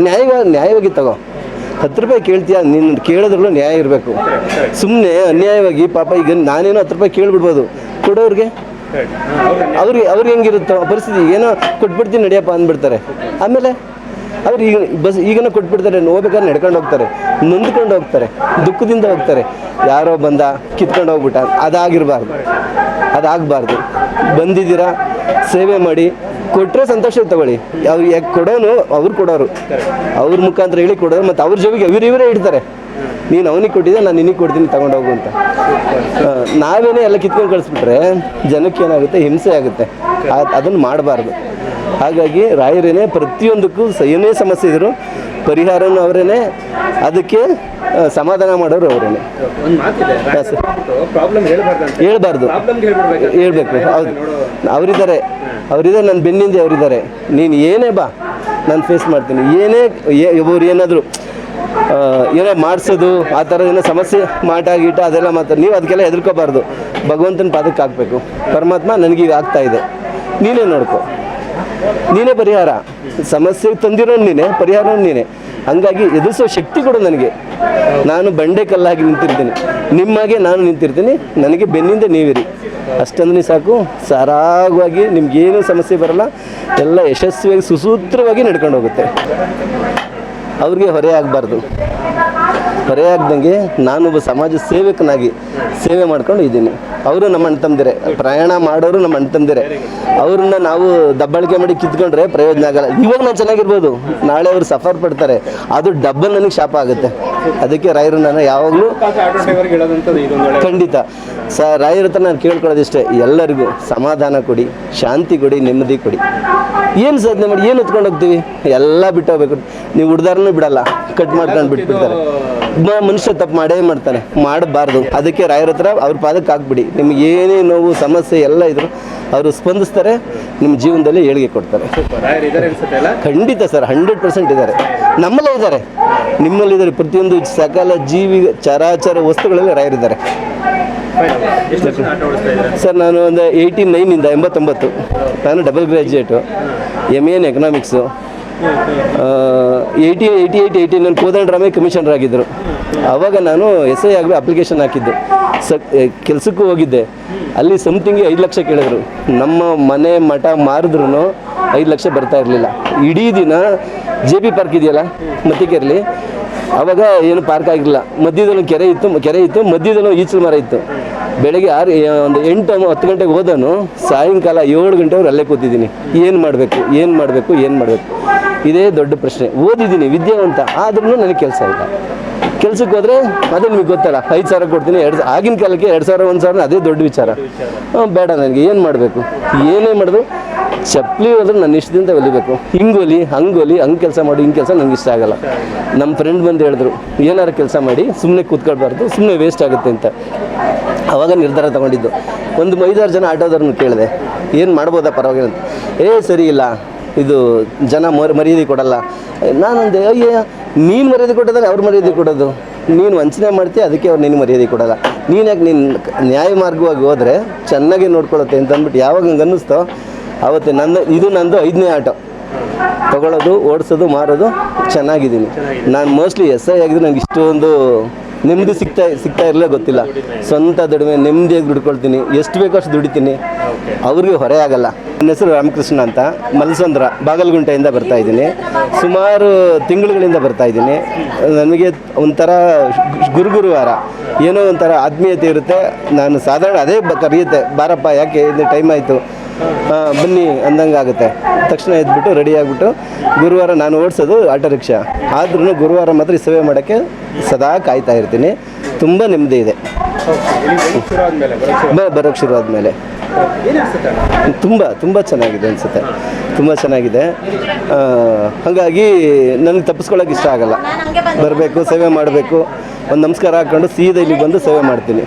ನ್ಯಾಯವಾಗಿ ನ್ಯಾಯವಾಗಿ ತಗೋ. ಹತ್ತು ರೂಪಾಯಿ ಕೇಳ್ತೀಯ? ನಿನ್ನ ಕೇಳೋದ್ರಲ್ಲೂ ನ್ಯಾಯ ಇರಬೇಕು. ಸುಮ್ಮನೆ ಅನ್ಯಾಯವಾಗಿ ಪಾಪ ಈಗ ನಾನೇನೋ ಹತ್ತು ರೂಪಾಯಿ ಕೇಳಿಬಿಡ್ಬೋದು. ಕೊಡೋರಿಗೆ ಅವ್ರಿಗೆ. ಅವ್ರಿಗೆ ಹೆಂಗಿರುತ್ತೋ ಪರಿಸ್ಥಿತಿ. ಏನೋ ಕೊಟ್ಬಿಡ್ತೀನಿ ನಡೆಯಪ್ಪ ಅಂದ್ಬಿಡ್ತಾರೆ. ಆಮೇಲೆ ಅವ್ರು ಈಗ, ಬಸ್ ಈಗನೂ ಕೊಟ್ಬಿಡ್ತಾರೆ. ಹೋಗ್ಬೇಕಾದ್ರೆ ನಡ್ಕೊಂಡು ಹೋಗ್ತಾರೆ. ನೊಂದ್ಕೊಂಡು ಹೋಗ್ತಾರೆ. ದುಃಖದಿಂದ ಹೋಗ್ತಾರೆ. ಯಾರೋ ಬಂದ ಕಿತ್ಕೊಂಡು ಹೋಗ್ಬಿಟ್ಟ. ಅದಾಗಿರಬಾರ್ದು. ಅದಾಗಬಾರ್ದು. ಬಂದಿದ್ದೀರಾ? ಸೇವೆ ಮಾಡಿ. ಕೊಟ್ಟರೆ ಸಂತೋಷ ತಗೊಳ್ಳಿ. ಅವ್ರು ಯಾಕೆ ಕೊಡೋನು ಅವ್ರು ಕೊಡೋರು. ಅವ್ರ ಮುಖಾಂತರ ಹೇಳಿ ಕೊಡೋರು ಮತ್ತು ಅವ್ರ ಜೊತೆಗೆ ಇವ್ರು ಇವರೇ ಇಡ್ತಾರೆ. ನೀನು ಅವನಿಗೆ ಕೊಟ್ಟಿದ್ದೆ ನಾನು ನಿನಗೆ ಕೊಡ್ತೀನಿ ತಗೊಂಡು ಹೋಗು ಅಂತ. ನಾವೇನೇ ಎಲ್ಲ ಕಿತ್ಕೊಂಡು ಕಳಿಸ್ಬಿಟ್ರೆ ಜನಕ್ಕೆ ಏನಾಗುತ್ತೆ? ಹಿಂಸೆ ಆಗುತ್ತೆ. ಅದನ್ನು ಮಾಡಬಾರ್ದು. ಹಾಗಾಗಿ ರಾಯರೇನೆ ಪ್ರತಿಯೊಂದಕ್ಕೂ ಏನೇ ಸಮಸ್ಯೆ ಇದ್ರು ಪರಿಹಾರನೂ ಅವರೇನೆ ಅದಕ್ಕೆ ಸಮಾಧಾನ ಮಾಡೋರು ಅವರೇನೆ. ಹೇಳಬಾರ್ದು ಹೇಳ್ಬೇಕು ಹೌದು. ಅವರಿದ್ದಾರೆ. ಅವರಿದ್ದಾರೆ, ನನ್ನ ಬೆನ್ನಿಂದೆ ಅವರಿದ್ದಾರೆ. ನೀನು ಏನೇ ಬಾ, ನಾನು ಫೇಸ್ ಮಾಡ್ತೀನಿ. ಏನೇ ಒಬ್ಬರು ಏನಾದರೂ ಏನೋ ಮಾಡಿಸೋದು, ಆ ಥರ ಏನೋ ಸಮಸ್ಯೆ, ಮಾಟ, ಗೀಟ ಅದೆಲ್ಲ ಮಾತಾಡಿ ನೀವು ಅದಕ್ಕೆಲ್ಲ ಹೆದರ್ಕೋಬಾರ್ದು. ಭಗವಂತನ ಪಾದಕ್ಕೆ ಹಾಕಬೇಕು. ಪರಮಾತ್ಮ ನನಗೀಗ ಆಗ್ತಾ ಇದೆ. ನೀನೇ ನೋಡ್ಕೊ. ನೀನೇ ಪರಿಹಾರ. ಸಮಸ್ಯೆಗೆ ತಂದಿರೋನು ನೀನೆ ಪರಿಹಾರ ನೀನೆ. ಹಂಗಾಗಿ ಎದುರಿಸೋ ಶಕ್ತಿ ಕೂಡ ನನಗೆ. ನಾನು ಬಂಡೆ ಕಲ್ಲಾಗಿ ನಿಂತಿರ್ತೀನಿ. ನಿಮ್ಮಾಗೆ ನಾನು ನಿಂತಿರ್ತೀನಿ. ನನಗೆ ಬೆನ್ನಿಂದ ನೀವಿರಿ. ಅಷ್ಟಂದ್ರೆ ಸಾಕು. ಸರಾಗವಾಗಿ ನಿಮ್ಗೇನು ಸಮಸ್ಯೆ ಬರಲ್ಲ. ಎಲ್ಲ ಯಶಸ್ವಿಯಾಗಿ ಸುಸೂತ್ರವಾಗಿ ನಡ್ಕೊಂಡು ಹೋಗುತ್ತೆ. ಅವ್ರಿಗೆ ಹೊರೆ ಆಗಬಾರ್ದು. ಹೊರೆ ಆಗ್ದಂಗೆ ನಾನೊಬ್ಬ ಸಮಾಜ ಸೇವಕನಾಗಿ ಸೇವೆ ಮಾಡ್ಕೊಂಡು ಇದ್ದೀನಿ. ಅವರು ನಮ್ಮ ಅಣ್ಣ ಪ್ರಯಾಣ ಮಾಡೋರು ನಮ್ಮ ಅಣ್ಣ ತಮ್ಮದಿರೆ ಅವ್ರನ್ನ ನಾವು ದಬ್ಬಾಳಿಕೆ ಮಾಡಿ ಕಿತ್ಕೊಂಡ್ರೆ ಪ್ರಯೋಜನ ಆಗಲ್ಲ. ಇವಾಗ ನಾನು ಚೆನ್ನಾಗಿರ್ಬೋದು. ನಾಳೆ ಅವರು ಸಫರ್ ಪಡ್ತಾರೆ. ಅದು ಡಬ್ಬಲ್ ನನಗೆ ಶಾಪ ಆಗುತ್ತೆ. ಅದಕ್ಕೆ ರಾಯರು ನಾನು ಯಾವಾಗಲೂ ಖಂಡಿತ. ಸ ರಾಯರ ಹತ್ರ ನಾನು ಕೇಳ್ಕೊಳ್ಳೋದಿಷ್ಟೇ. ಎಲ್ಲರಿಗೂ ಸಮಾಧಾನ ಕೊಡಿ, ಶಾಂತಿ ಕೊಡಿ, ನೆಮ್ಮದಿ ಕೊಡಿ. ಏನು ಸಾಧನೆ ಮಾಡಿ ಏನು ಹೊತ್ಕೊಂಡು ಹೋಗ್ತೀವಿ? ಎಲ್ಲ ಬಿಟ್ಟು ಹೋಗ್ಬೇಕು ನೀವು ಹುಡ್ದಾರನೂ ಬಿಡಲ್ಲ. ಕಟ್ ಮಾಡ್ಕೊಂಡು ಬಿಟ್ಬಿಡ್ತಾರೆ. ಮನುಷ್ಯ ತಪ್ಪು ಮಾಡೇ ಮಾಡ್ತಾನೆ ಮಾಡಬಾರ್ದು. ಅದಕ್ಕೆ ರಾಯರ ಹತ್ರ ಅವ್ರ ಪಾದಕ್ಕೆ ಹಾಕ್ಬಿಡಿ. ನಿಮ್ಗೆ ಏನೇ ನೋವು ಸಮಸ್ಯೆ ಎಲ್ಲ ಇದ್ರು ಅವರು ಸ್ಪಂದಿಸ್ತಾರೆ ನಿಮ್ಮ ಜೀವನದಲ್ಲಿ ಏಳಿಗೆ ಕೊಡ್ತಾರೆ. ಖಂಡಿತ ಸರ್ ಹಂಡ್ರೆಡ್ ಪರ್ಸೆಂಟ್ ಇದ್ದಾರೆ ನಮ್ಮಲ್ಲೇ ಇದ್ದಾರೆ ನಿಮ್ಮಲ್ಲಿದ್ದಾರೆ ಪ್ರತಿಯೊಂದು ಸಕಲ ಜೀವಿ ಚರಾಚರ ವಸ್ತುಗಳಲ್ಲಿ ರಾಯರಿದ್ದಾರೆ. ಸರ್, ನಾನು ಒಂದು ಏಯ್ಟಿ ನೈನಿಂದ ಎಂಬತ್ತೊಂಬತ್ತು. ನಾನು double graduate M N economics eighty eighty eight eighty ನಾನು ಕೋದಂಡರಾಮೇ ಕಮಿಷನರ್ ಆಗಿದ್ದರು. ಆವಾಗ ನಾನು ಎಸ್ ಐ ಆಗಿ ಅಪ್ಲಿಕೇಶನ್ ಹಾಕಿದ್ದು. ಸ ಕೆಲಸಕ್ಕೂ ಹೋಗಿದ್ದೆ. ಅಲ್ಲಿ ಸಮಥಿಂಗ್ ಐದು ಲಕ್ಷ ಕೇಳಿದ್ರು. ನಮ್ಮ ಮನೆ ಮಠ ಮಾರಿದ್ರು ಐದು ಲಕ್ಷ ಬರ್ತಾ ಇರಲಿಲ್ಲ. ಇಡೀ ದಿನ ಜೆ ಪಿ ಪಾರ್ಕ್ ಇದೆಯಲ್ಲ ಮತ್ತಿಕೆರೆಲಿ ಅವಾಗ ಏನು ಪಾರ್ಕ್ ಆಗಿರಲಿಲ್ಲ ಮಧ್ಯದಲ್ಲಿ ಕೆರೆ ಇತ್ತು ಕೆರೆ ಇತ್ತು, ಮಧ್ಯದಲ್ಲಿ ಈಚಲು ಮರ ಇತ್ತು. ಬೆಳಗ್ಗೆ ಆರು ಒಂದು ಎಂಟು ಹತ್ತು ಗಂಟೆಗೆ ಹೋದನು, ಸಾಯಂಕಾಲ ಏಳು ಗಂಟೆವರೆಗೆ ಅಲ್ಲೇ ಕೂತಿದ್ದೀನಿ. ಏನು ಮಾಡಬೇಕು ಏನು ಮಾಡಬೇಕು ಏನು ಮಾಡಬೇಕು? ಇದೇ ದೊಡ್ಡ ಪ್ರಶ್ನೆ. ಓದಿದ್ದೀನಿ ವಿದ್ಯಾವಂತ ಆದ್ರೂ ನನಗೆ ಕೆಲಸ ಇಲ್ಲ ಕೆಲ್ಸಕ್ಕೆ ಹೋದ್ರೆ ಅದೇ ನಿಮಗೆ ಗೊತ್ತಲ್ಲ. ಐದು ಸಾವಿರ ಕೊಡ್ತೀನಿ, ಎರಡು ಆಗಿನ ಕಾಲಕ್ಕೆ ಎರಡು ಸಾವಿರ, ಒಂದು ಸಾವಿರ ಅದೇ ದೊಡ್ಡ ವಿಚಾರ. ಬೇಡ ನನಗೆ, ಏನು ಮಾಡಬೇಕು? ಏನೇ ಮಾಡಿದ್ರು ಚಪ್ಪಲಿ ಹೋದ್ರೆ ನನ್ನ ಇಷ್ಟದಿಂದ ಹೊಲಿಬೇಕು. ಹಿಂಗೆ ಹೊಲಿ, ಹಂಗೆ ಕೆಲಸ ಮಾಡಿ, ಹಿಂಗೆ ಕೆಲಸ ನಂಗೆ ಇಷ್ಟ ಆಗಲ್ಲ. ನಮ್ಮ ಫ್ರೆಂಡ್ ಬಂದು ಹೇಳಿದ್ರು ಏನಾರು ಕೆಲಸ ಮಾಡಿ ಸುಮ್ಮನೆ ಕೂತ್ಕೊಳ್ಬಾರ್ದು ಸುಮ್ಮನೆ ವೇಸ್ಟ್ ಆಗುತ್ತೆ ಅಂತ. ಅವಾಗ ನಿರ್ಧಾರ ತಗೊಂಡಿದ್ದು. ಒಂದು ಐದಾರು ಜನ ಆಟೋದವ್ರನ್ನ ಕೇಳಿದೆ, ಏನು ಮಾಡ್ಬೋದಾ ಪರವಾಗಿಲ್ಲ ಅಂತ. ಏ, ಸರಿ ಇಲ್ಲ, ಇದು ಜನ ಮರ್ ಮರ್ಯಾದೆ ಕೊಡಲ್ಲ. ನಾನಂದೆ ಅಯ್ಯ ನೀನು ಮರ್ಯಾದೆ ಕೊಟ್ಟದಾಗ ಅವ್ರು ಮರ್ಯಾದೆ ಕೊಡೋದು. ನೀನು ವಂಚನೆ ಮಾಡ್ತೀಯ, ಅದಕ್ಕೆ ಅವ್ರು ನಿನ್ನ ಮರ್ಯಾದೆ ಕೊಡಲ್ಲ. ನೀನು ಯಾಕೆ ನೀನು ನ್ಯಾಯ ಮಾರ್ಗವಾಗಿ ಹೋದರೆ ಚೆನ್ನಾಗಿ ನೋಡ್ಕೊಳುತ್ತೆ ಅಂತ ಅಂದ್ಬಿಟ್ಟು ಯಾವಾಗ ಹಂಗೆ ಅನ್ನಿಸ್ತೋ ಆವತ್ತು ನನ್ನ ಇದು ನಂದು ಐದನೇ ಆಟೋ. ತಗೊಳ್ಳೋದು ಓಡಿಸೋದು, ಮಾರೋದು, ಚೆನ್ನಾಗಿದ್ದೀನಿ. ನಾನು ಮೋಸ್ಟ್ಲಿ ಎಸ್ ಐ ಆಗಿದ್ದು ನನಗೆ ಇಷ್ಟೊಂದು ನೆಮ್ಮದಿ ಸಿಗ್ತಾ ಸಿಗ್ತಾ ಇರಲೇ ಗೊತ್ತಿಲ್ಲ. ಸ್ವಂತ ದುಡಿಮೆ, ನೆಮ್ಮದಿಯಾಗಿ ದುಡ್ಕೊಳ್ತೀನಿ. ಎಷ್ಟು ಬೇಕೋ ಅಷ್ಟು ದುಡಿತೀನಿ. ಅವ್ರಿಗೆ ಹೊರೆ ಆಗಲ್ಲ. ನನ್ನ ಹೆಸರು ರಾಮಕೃಷ್ಣ ಅಂತ. ಮಲ್ಸಂದ್ರ, ಬಾಗಲಗುಂಟೆಯಿಂದ ಬರ್ತಾ ಇದ್ದೀನಿ. ಸುಮಾರು ತಿಂಗಳುಗಳಿಂದ ಬರ್ತಾ ಇದ್ದೀನಿ. ನನಗೆ ಒಂಥರ ಗುರುಗುರುವಾರ ಏನೋ ಒಂಥರ ಆತ್ಮೀಯತೆ ಇರುತ್ತೆ. ನಾನು ಸಾಧಾರಣ ಅದೇ ಕರೆಯುತ್ತೆ. ಬಾರಪ್ಪ, ಯಾಕೆ ಇದು ಟೈಮ್ ಆಯಿತು. ಬನ್ನಿ ಅಂದಂಗೆ ಆಗುತ್ತೆ. ತಕ್ಷಣ ಎದ್ಬಿಟ್ಟು ರೆಡಿ ಆಗಿಬಿಟ್ಟು ಗುರುವಾರ ನಾನು ಓಡಿಸೋದು ಆಟೋ ರಿಕ್ಷಾ. ಆದ್ರೂ ಗುರುವಾರ ಮಾತ್ರ ಸೇವೆ ಮಾಡೋಕ್ಕೆ ಸದಾ ಕಾಯ್ತಾ ಇರ್ತೀನಿ. ತುಂಬ ನೆಮ್ಮದಿ ಇದೆ. ಬರೋಕ್ಕೆ ಶುರು ಆದಮೇಲೆ? ತುಂಬ ತುಂಬ ಚೆನ್ನಾಗಿದೆ ಅನಿಸುತ್ತೆ. ತುಂಬ ಚೆನ್ನಾಗಿದೆ. ಹಾಗಾಗಿ ನನಗೆ ತಪ್ಪಿಸ್ಕೊಳ್ಳೋಕೆ ಇಷ್ಟ ಆಗಲ್ಲ. ಬರಬೇಕು ಸೇವೆ ಮಾಡಬೇಕು. ಒಂದು ನಮಸ್ಕಾರ ಹಾಕ್ಕೊಂಡು ಸೀದಾ ಇಲ್ಲಿಗೆ ಬಂದು ಸೇವೆ ಮಾಡ್ತೀನಿ.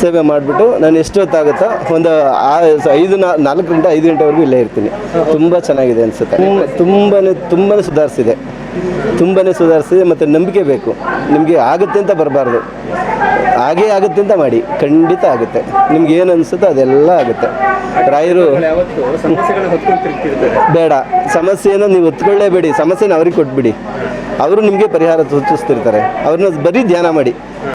ಸೇವೆ ಮಾಡಿಬಿಟ್ಟು ನಾನು ಎಷ್ಟೊತ್ತಾಗುತ್ತೋ ಒಂದು ಆ ಐದು ನಾ ನಾಲ್ಕು ಗಂಟೆ ಐದು ಗಂಟೆವರೆಗೂ ಇಲ್ಲೇ ಇರ್ತೀನಿ. ತುಂಬ ಚೆನ್ನಾಗಿದೆ ಅನಿಸುತ್ತೆ. ತುಂಬಾ ತುಂಬಾ ಸುಧಾರಿಸಿದೆ. ತುಂಬಾ ಸುಧಾರಿಸಿದೆ ಮತ್ತು ನಂಬಿಕೆ ಬೇಕು. ನಿಮಗೆ ಆಗುತ್ತೆ ಅಂತ ಬರಬಾರ್ದು. ಹಾಗೇ ಆಗುತ್ತೆ ಅಂತ ಮಾಡಿ. ಖಂಡಿತ ಆಗುತ್ತೆ. ನಿಮ್ಗೆ ಏನು ಅನಿಸುತ್ತೋ ಅದೆಲ್ಲ ಆಗುತ್ತೆ. ರಾಯರು ಬೇಡ. ಸಮಸ್ಯೆಯನ್ನು ನೀವು ಒತ್ಕೊಳ್ಳೇಬೇಡಿ ಸಮಸ್ಯೆನ ಅವ್ರಿಗೆ ಕೊಟ್ಬಿಡಿ. ಅವರು ನಿಮಗೆ ಪರಿಹಾರ ಸೂಚಿಸ್ತಿರ್ತಾರೆ. ಅವ್ರನ್ನ ಬರೀ ಧ್ಯಾನ ಮಾಡಿ.